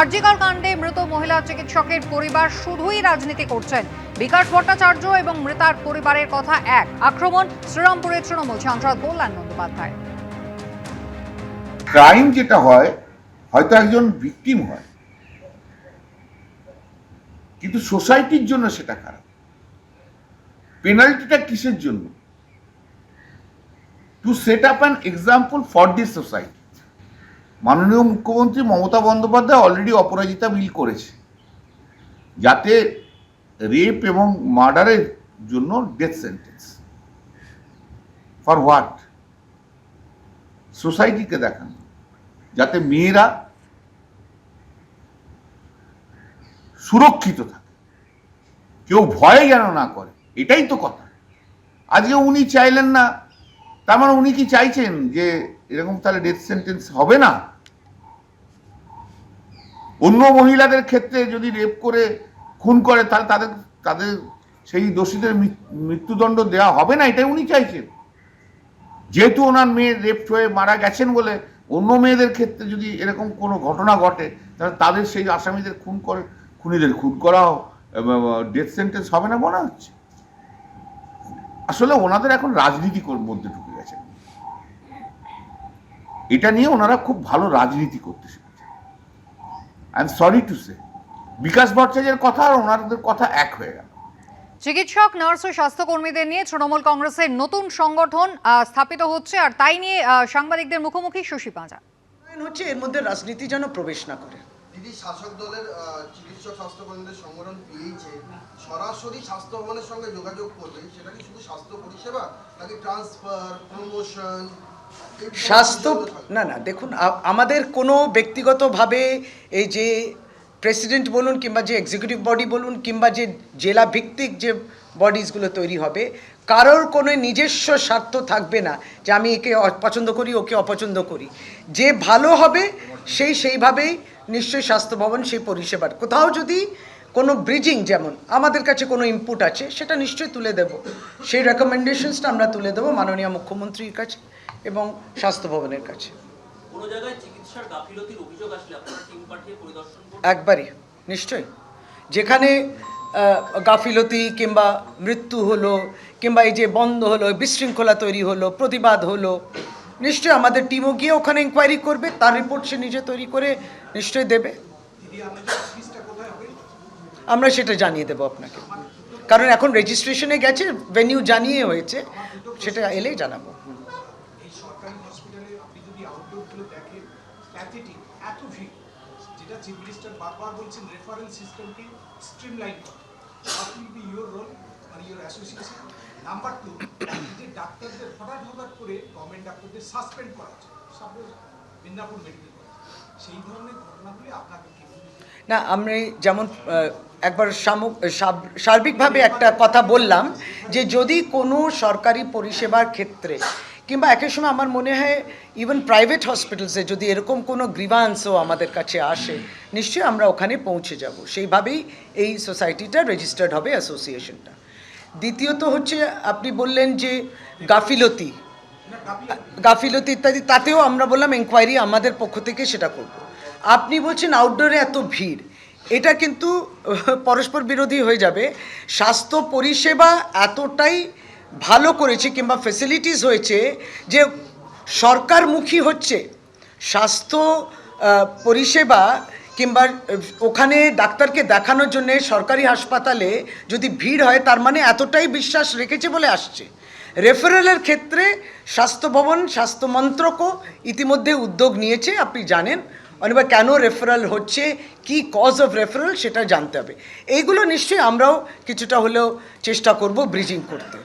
আরজিকর কাণ্ডে মৃত মহিলা চিকিৎসকের পরিবার শুধুই রাজনীতি করছেন। বিকাশ ভট্টাচার্য এবং মৃতার পরিবারের কথা এক। আক্রমণ শ্রীরামপুরের তৃণমূল সাংসদ কল্যাণ বন্দ্যোপাধ্যায় ক্রাইম যেটা হয়, হয়তো একজন ভিকটিম হয়। কিন্তু সোসাইটির জন্য সেটা খারাপ। পেনাল্টিটা কিসের জন্য? To set up an example for this society মাননীয় মুখ্যমন্ত্রী মমতা বন্দ্যোপাধ্যায় অলরেডি অপরাজিতা বিল করেছে। যাতে রেপ এবং মার্ডারের জন্য ডেথ সেন্টেন্স ফর হোয়াট সোসাইটিকে দেখানো। যাতে মেয়েরা সুরক্ষিত থাকে। কেউ ভয়ে যেন না করে। এটাই তো কথা। আজকে উনি চাইলেন না। তার মানে উনি কি চাইছেন যে এরকম তাহলে ডেথ সেন্টেন্স হবে না? অন্য মহিলাদের ক্ষেত্রে যদি রেপ করে, খুন করে, তাহলে তাদের তাদের সেই দোষীদের মৃত্যুদণ্ড দেওয়া হবে না, এটাই উনি চাইছেন। যেহেতু ওনার মেয়ে রেপ হয়ে মারা গেছেন বলে অন্য মেয়েদের ক্ষেত্রে যদি এরকম কোনো ঘটনা ঘটে, তাহলে তাদের সেই আসামিদের খুন করে, খুনিদের খুন করা ডেথ সেন্টেন্স হবে না মনে হচ্ছে। আসলে ওনাদের এখন রাজনীতির মধ্যে ঢুকে গেছে। এটা নিয়ে ওনারা খুব ভালো রাজনীতি করতে শিখেছে I am sorry to say Bikash ভট্টাচার্যের কথা আর ওনাদের কথা এক হয়ে গেল। চিকিৎসক নার্স ও স্বাস্থ্যকর্মীদের নিয়ে তৃণমূল কংগ্রেসের নতুন সংগঠন স্থাপিত হচ্ছে আর তাই নিয়ে আহ, সাংবাদিকদের মুখোমুখি শশী পাঁজা। হচ্ছে এর মধ্যে রাজনীতি যেন প্রবেশ না করে। দিদি শাসক দলের চিকিৎসক স্বাস্থ্যকর্মীদের সংগঠন পিএইচএ সরাসরি স্বাস্থ্য ভবনের সঙ্গে যোগাযোগ করবে সেটা কি শুধু স্বাস্থ্য পরিষেবা নাকি ট্রান্সফার প্রমোশন স্বাস্থ্য না না দেখুন আমাদের কোনো ব্যক্তিগতভাবে এই যে প্রেসিডেন্ট বলুন কিংবা যে এক্সিকিউটিভ বডি বলুন কিংবা যে জেলা ভিত্তিক যে বডিজগুলো তৈরি হবে কারোর কোনো নিজস্ব স্বার্থ থাকবে না যে আমি একে অপছন্দ করি ওকে অপছন্দ করি। যে ভালো হবে সেই সেইভাবেই নিশ্চয়ই স্বাস্থ্য ভবন সেই পরিষেবার। কোথাও যদি কোনো ব্রিজিং যেমন আমাদের কাছে কোনো ইনপুট আছে সেটা নিশ্চয়ই তুলে দেব। সেই রেকমেন্ডেশনসটা আমরা তুলে দেবো মাননীয় মুখ্যমন্ত্রীর কাছে এবং স্বাস্থ্য ভবনের কাছে একবারই নিশ্চয়ই। যেখানে গাফিলতি কিংবা মৃত্যু হলো কিংবা এই যে বন্ধ হলো বিশৃঙ্খলা তৈরি হলো প্রতিবাদ হলো নিশ্চয়ই আমাদের টিমও গিয়ে ওখানে ইনকোয়ারি করবে, তার রিপোর্ট সে নিজে তৈরি করে নিশ্চয়ই দেবে। আমরা সেটা জানিয়ে দেবো আপনাকে। কারণ এখন রেজিস্ট্রেশনে গেছে ভেনিউ জানিয়ে হয়েছে, সেটা এলেই জানাব। না, আমি যেমন একবার সার্বিকভাবে একটা কথা বললাম যে যদি কোনো সরকারি পরিষেবার ক্ষেত্রে কিংবা একের সময় আমার মনে হয় ইভেন প্রাইভেট হসপিটালসে যদি এরকম কোনো গ্রিভান্সও আমাদের কাছে আসে, নিশ্চয়ই আমরা ওখানে পৌঁছে যাব। সেইভাবেই এই সোসাইটিটা রেজিস্টার্ড হবে অ্যাসোসিয়েশনটা দ্বিতীয়ত হচ্ছে আপনি বললেন যে গাফিলতি। গাফিলতি ইত্যাদি, তাতেও আমরা বললাম এনকোয়ারি আমাদের পক্ষ থেকে সেটা করব। আপনি বলছেন আউটডোরে এত ভিড়, এটা কিন্তু পরস্পর বিরোধী হয়ে যাবে। স্বাস্থ্য পরিষেবা এতটাই ভালো করেছে কিংবা ফেসিলিটিস হয়েছে যে সরকারমুখী হচ্ছে। স্বাস্থ্য পরিষেবা কিংবা ওখানে ডাক্তারকে দেখানোর জন্য সরকারি হাসপাতালে যদি ভিড় হয়, তার মানে এতটাই বিশ্বাস রেখেছে বলে আসছে। রেফারেলের ক্ষেত্রে স্বাস্থ্য ভবন, স্বাস্থ্য মন্ত্রকও ইতিমধ্যে উদ্যোগ নিয়েছে, আপনি জানেন। অনেকবার কেন রেফারেল হচ্ছে, কি কজ অফ রেফারেল সেটা জানতে হবে। এইগুলো নিশ্চয়ই আমরাও কিছুটা হলেও চেষ্টা করব ব্রিজিং করতে।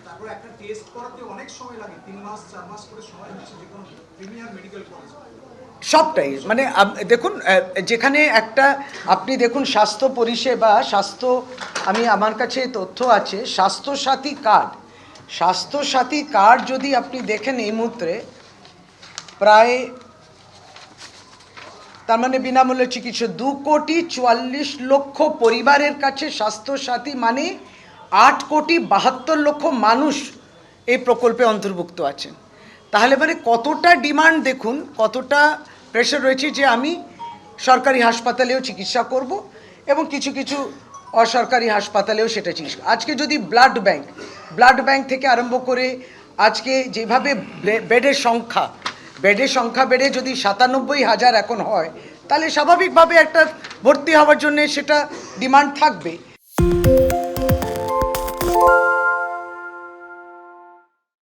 অনেক সময় লাগে মাস মাস করে সময় সবটাই। মানে দেখুন যেখানে একটা, আপনি দেখুন, স্বাস্থ্য পরিষেবা, স্বাস্থ্য, আমি আমার কাছে তথ্য আছে, স্বাস্থ্যসাথী কার্ড। স্বাস্থ্যসাথী কার্ড যদি আপনি দেখেন এই মুহূর্তে, প্রায়, তার মানে বিনামূল্যে চিকিৎসা, দু কোটি চুয়াল্লিশ লক্ষ পরিবারের কাছে স্বাস্থ্যসাথী মানে আট কোটি বাহাত্তর লক্ষ মানুষ এই প্রকল্পে অন্তর্ভুক্ত আছেন। তাহলে মানে কতটা ডিমান্ড দেখুন, কতটা প্রেশার রয়েছে যে আমি সরকারি হাসপাতালেও চিকিৎসা করব এবং কিছু কিছু অসরকারি হাসপাতালেও সেটা চিকিৎসা আজকে যদি ব্লাড ব্যাংক ব্লাড ব্যাংক থেকে আরম্ভ করে আজকে যেভাবে বেডের সংখ্যা বেডের সংখ্যা বেড়ে যদি সাতানব্বই হাজার এখন হয়, তাহলে স্বাভাবিকভাবে একটা ভর্তি হওয়ার জন্য সেটা ডিমান্ড থাকবে।